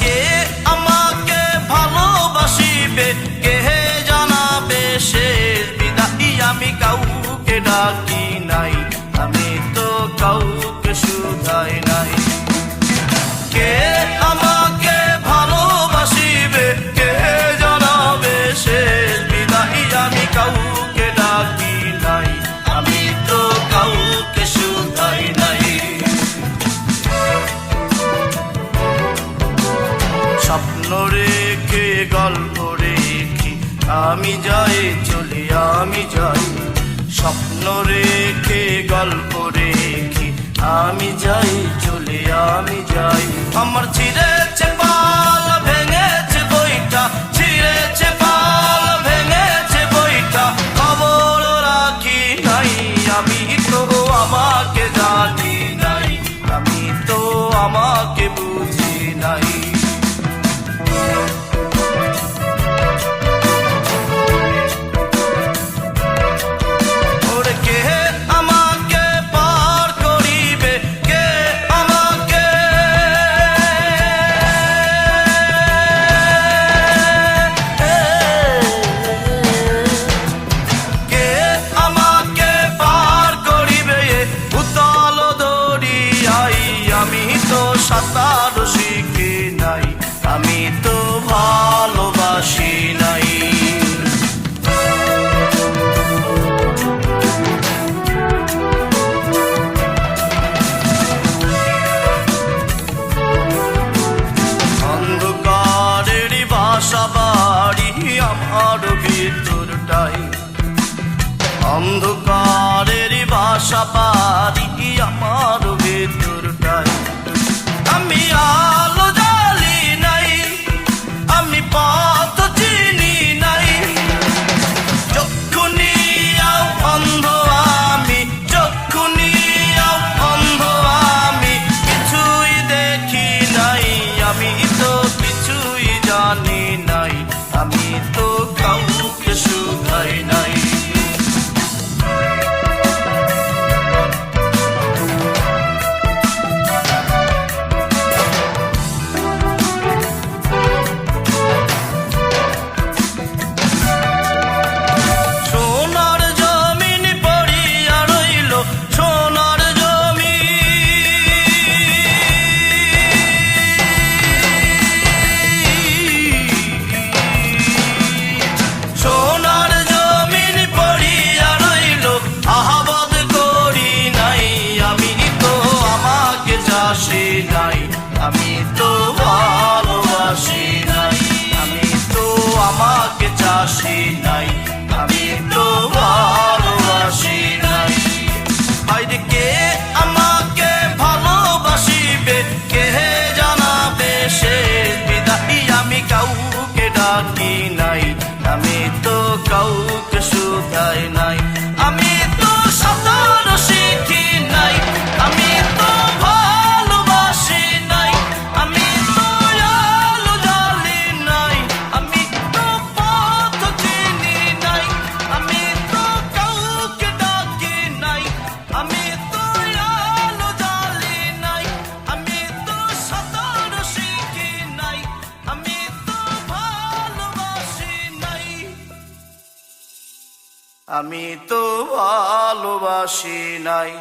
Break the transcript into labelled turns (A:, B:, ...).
A: কে আমাকে জানাবে আমি কাউকে ডাকি নাই। আমি তো কাউকে শুনি স্বপ্ন রেখে, গল্প রেখে, আমি যাই, চলি, আমি যাই। স্বপ্ন রেখে, গল্প রেখে, আমি যাই, চলে, আমি যাই। আমার ছিঁড়েছে পা অন্ধকারের বাসা পারি আমার ভেতরটাই আমি আলো জালি নাই, আমি পথ চিনি নাই। চক্ষু নিয়াও অন্ধ আমি চক্ষু নিয়াও অন্ধ আমি, কিছুই দেখি নাই, আমি তো কিছুই জানি নাই। আমি তো ভালোবাসি নাই।